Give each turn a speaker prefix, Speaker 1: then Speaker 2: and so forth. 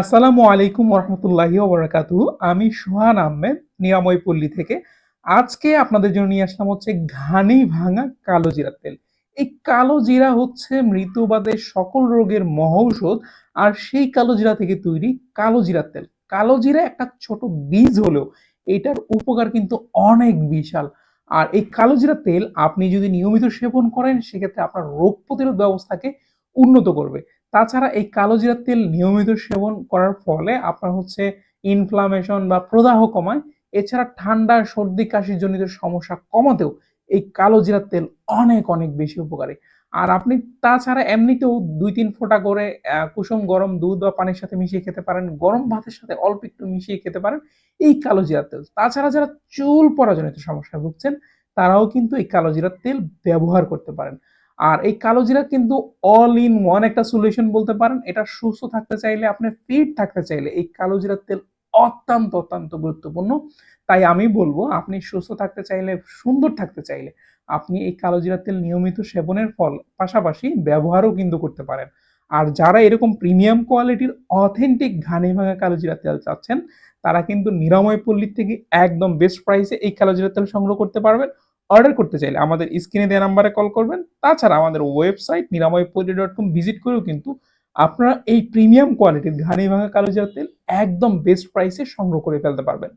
Speaker 1: আসসালামু আলাইকুম রহমতুল্লাহি ওবরাকাতু আমি সোহান আহমেদ নিরাময় পল্লী থেকে। আজকে আপনাদের জন্য নিয়ে আসলাম হচ্ছে ঘানি ভাঙা কালো জিরার তেল। এই কালো জিরা হচ্ছে মৃত্যুবাদের সকল রোগের মহৌষধ, আর সেই কালো জিরা থেকে তৈরি কালো জিরার তেল। কালো জিরা একটা ছোট বীজ হলেও এটার উপকার কিন্তু অনেক বিশাল। আর এই কালো জিরা তেল আপনি যদি নিয়মিত সেবন করেন, সেক্ষেত্রে আপনার রোগ প্রতিরোধ ব্যবস্থাকে উন্নত করবে। তাছাড়া এই কালো জিরার তেল নিয়মিত সেবন করার ফলে আপনার হচ্ছে ইনফ্লামেশন বা প্রদাহ কমায়। এছাড়া ঠান্ডা, সর্দি কাশির জনিত সমস্যা কমাতেও এই কালো জিরার তেল অনেক অনেক বেশি উপকারী। আর আপনি তাছাড়া এমনিতেও দুই তিন ফোঁটা করে কুসুম গরম দুধ বা পানির সাথে মিশিয়ে খেতে পারেন, গরম ভাতের সাথে অল্প একটু মিশিয়ে খেতে পারেন এই কালো জিরার তেল। তাছাড়া যারা চুল পরাজনিত সমস্যায় ভুগছেন, তারাও কিন্তু এই কালো জিরার তেল ব্যবহার করতে পারেন। আর এই কালো জিরা কিন্তু অল ইন ওয়ান একটা সলিউশন বলতে পারেন। এটা সুস্থ থাকতে চাইলে, আপনি ফিট থাকতে চাইলে এই কালো জিরার তেল অত্যন্ত অত্যন্ত গুরুত্বপূর্ণ। তাই আমি বলব, আপনি সুস্থ থাকতে চাইলে, সুন্দর থাকতে চাইলে আপনি এই কালো জিরার তেল নিয়মিত সেবনের ফল পাশাপাশি ব্যবহারও কিন্তু করতে পারেন। আর যারা এরকম প্রিমিয়াম কোয়ালিটির অথেন্টিক ঘানি ভাঙা কালো জিরা তেল চাচ্ছেন, তারা কিন্তু নিরাময় পল্লীর থেকে একদম বেস্ট প্রাইসে এই কালো জিরা তেল সংগ্রহ করতে পারবেন। অর্ডার করতে চাইলে আমাদের স্ক্রিনে দেওয়া নাম্বারে কল করবেন। তাছাড়া আমাদের ওয়েবসাইট নিরাময় নিরাময়পল্লী ডট কম ভিজিট করেও কিন্তু আপনারা এই প্রিমিয়াম কোয়ালিটির ঘানি ভাঙা কালো জিরা তেল একদম বেস্ট প্রাইসে সংগ্রহ করে ফেলতে পারবেন।